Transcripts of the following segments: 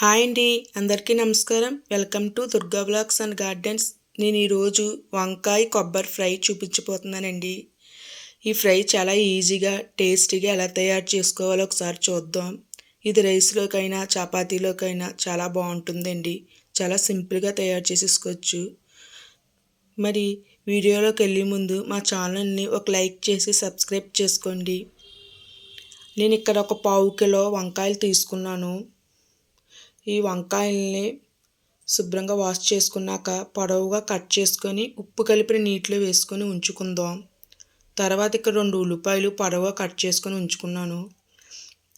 Hi అండి. అందరికీ నమస్కారం. Welcome to Durga blogs and gardens. నేను ఈరోజు వంకాయ కొబ్బరి ఫ్రై చూపించిపోతున్నానండి ఈ ఫ్రై చాలా ఈజీగా టేస్టీగా ఎలా తయారు చేసుకోవాలో ఒకసారి చూద్దాం. ఇది రైస్లోకైనా చపాతీలోకైనా చాలా బాగుంటుందండి. చాలా సింపుల్గా తయారు చేసేసుకోవచ్చు. మరి వీడియోలోకి వెళ్ళే ముందు మా ఛానల్ని ఒక లైక్ చేసి సబ్స్క్రైబ్ చేసుకోండి. నేను ఇక్కడ ఒక పావు కిలో వంకాయలు తీసుకున్నాను. ఈ వంకాయల్ని శుభ్రంగా వాష్ చేసుకున్నాక పొడవుగా కట్ చేసుకొని ఉప్పు కలిపిన నీటిలో వేసుకొని ఉంచుకుందాం. తర్వాత ఇక్కడ రెండు ఉల్లిపాయలు పొడవుగా కట్ చేసుకొని ఉంచుకున్నాను.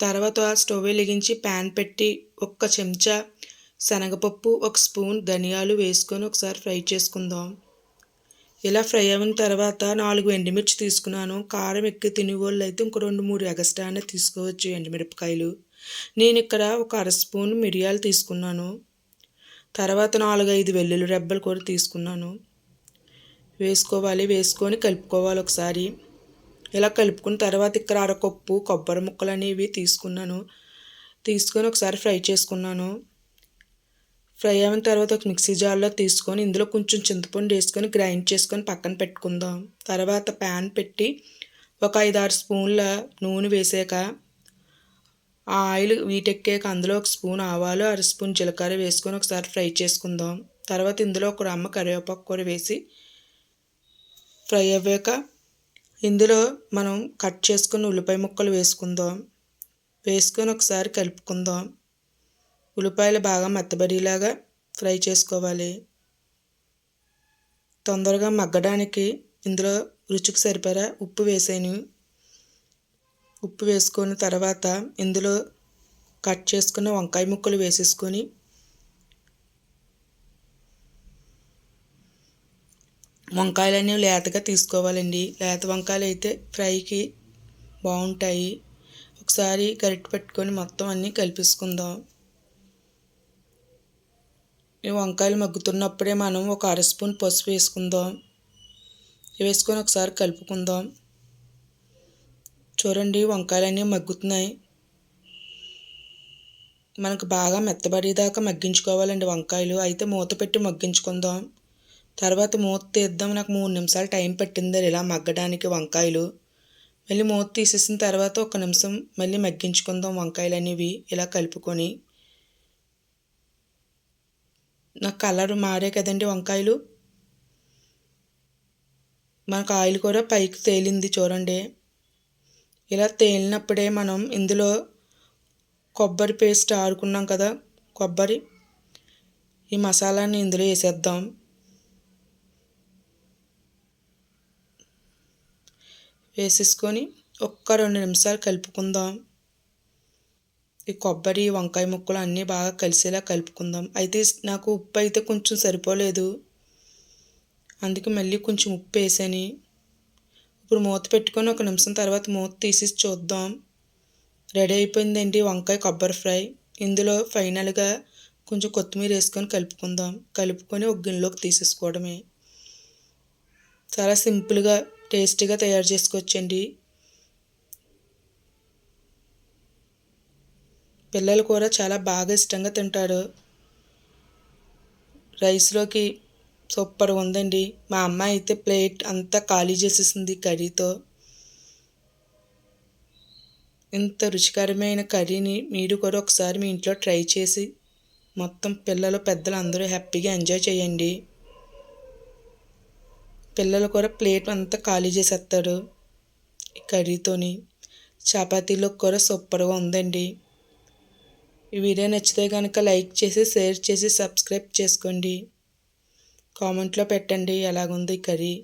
తర్వాత స్టవ్ వెలిగించి ప్యాన్ పెట్టి ఒక్క చెంచా శనగపప్పు ఒక స్పూన్ ధనియాలు వేసుకొని ఒకసారి ఫ్రై చేసుకుందాం. ఇలా ఫ్రై అయిన తర్వాత నాలుగు ఎండుమిర్చి తీసుకున్నాను. కారం ఎక్కువ తినే వాళ్ళు అయితే ఇంకో రెండు మూడు ఎగస్ట్రా తీసుకోవచ్చు ఎండుమిరపకాయలు. నేను ఇక్కడ ఒక అర స్పూన్ మిరియాలు తీసుకున్నాను. తర్వాత నాలుగైదు వెల్లుల్లి రెబ్బలు కూడా తీసుకున్నాను. వేసుకోవాలి వేసుకొని కలుపుకోవాలి ఒకసారి. ఇలా కలుపుకున్న తర్వాత ఇక్కడ అరకప్పు కొబ్బరి ముక్కలు అనేవి తీసుకున్నాను. తీసుకొని ఒకసారి ఫ్రై చేసుకున్నాను. ఫ్రై అయిన తర్వాత ఒక మిక్సీ జార్లో తీసుకొని ఇందులో కొంచెం చింతపండు వేసుకొని గ్రైండ్ చేసుకొని పక్కన పెట్టుకుందాం. తర్వాత ప్యాన్ పెట్టి ఒక ఐదు ఆరు స్పూన్ల నూనె వేసాక ఆ ఆయిల్ వీటెక్కాక అందులో ఒక స్పూన్ ఆవాలు అర స్పూన్ జీలకర్ర వేసుకొని ఒకసారి ఫ్రై చేసుకుందాం. తర్వాత ఇందులో ఒక రమ్మ కరివేపాకు కూర వేసి ఫ్రై అవ్వాక ఇందులో మనం కట్ చేసుకున్న ఉల్లిపాయ ముక్కలు వేసుకుందాం. వేసుకొని ఒకసారి కలుపుకుందాం. ఉల్లిపాయలు బాగా మెత్తబడేలాగా ఫ్రై చేసుకోవాలి. తొందరగా మగ్గడానికి ఇందులో రుచికి సరిపడా ఉప్పు వేసాను ఉప్పు వేసుకొని తర్వాత ఇందులో కట్ చేసుకున్న వంకాయ ముక్కలు వేసేసుకొని వంకాయలన్నీ లేతగా తీసుకోవాలండి. లేత వంకాయలు అయితే ఫ్రైకి బాగుంటాయి. ఒకసారి గరిటె పెట్టుకొని మొత్తం అన్నీ కలిపేసుకుందాం. ఈ వంకాయలు మగ్గుతున్నప్పుడే మనం ఒక అర స్పూన్ పసుపు వేసుకుందాం. వేసుకొని ఒకసారి కలుపుకుందాం. చూడండి వంకాయలన్నీ మగ్గుతున్నాయి. మనకు బాగా మెత్తబడేదాకా మగ్గించుకోవాలండి వంకాయలు. అయితే మూత పెట్టి మగ్గించుకుందాం. తర్వాత మూత తీద్దాం. నాకు మూడు నిమిషాలు టైం పట్టింది ఇలా మగ్గడానికి వంకాయలు. మళ్ళీ మూత తీసేసిన తర్వాత ఒక నిమిషం మళ్ళీ మగ్గించుకుందాం వంకాయలు అనేవి ఇలా కలుపుకొని. నాకు కలర్ మారే కదండి వంకాయలు. మనకు ఆయిల్ కూడా పైకి తేలింది చూడండి. ఇలా తేలినప్పుడే మనం ఇందులో కొబ్బరి పేస్ట్ ఆడుకున్నాం కదా కొబ్బరి. ఈ మసాలాని ఇందులో వేసేద్దాం. వేసేసుకొని ఒక్క రెండు నిమిషాలు కలుపుకుందాం. ఈ కొబ్బరి వంకాయ ముక్కలు అన్నీ బాగా కలిసేలా కలుపుకుందాం. అయితే నాకు ఉప్పు అయితే కొంచెం సరిపోలేదు. అందుకే మళ్ళీ కొంచెం ఉప్పు వేసాను. ఇప్పుడు మూత పెట్టుకొని ఒక నిమిషం తర్వాత మూత తీసి చూద్దాం. రెడీ అయిపోయిందండి వంకాయ కొబ్బరి ఫ్రై. ఇందులో ఫైనల్గా కొంచెం కొత్తిమీర వేసుకొని కలుపుకుందాం. కలుపుకొని ఒక గిన్నెలోకి తీసేసుకోవడమే. చాలా సింపుల్గా టేస్టీగా తయారు చేసుకోవచ్చండి. పిల్లలు కూడా చాలా బాగా ఇష్టంగా తింటారు. రైస్లోకి సూపర్ ఉందండి. మా అమ్మ అయితే ప్లేట్ అంతా ఖాళీ చేసేసింది కర్రీతో. ఇంత రుచికరమైన కర్రీని మీరు కూడా ఒకసారి మీ ఇంట్లో ట్రై చేసి మొత్తం పిల్లలు పెద్దలు అందరూ హ్యాపీగా ఎంజాయ్ చేయండి. పిల్లలు కూడా ప్లేట్ అంతా ఖాళీ చేసేస్తారు ఈ కర్రీతోని. చపాతీలో కూడా సూపర్గా ఉందండి. ఈ వీడియో నచ్చితే కనుక లైక్ చేసి షేర్ చేసి సబ్స్క్రైబ్ చేసుకోండి. కామెంట్లో పెట్టండి. ఎలాగుంది కర్రీ?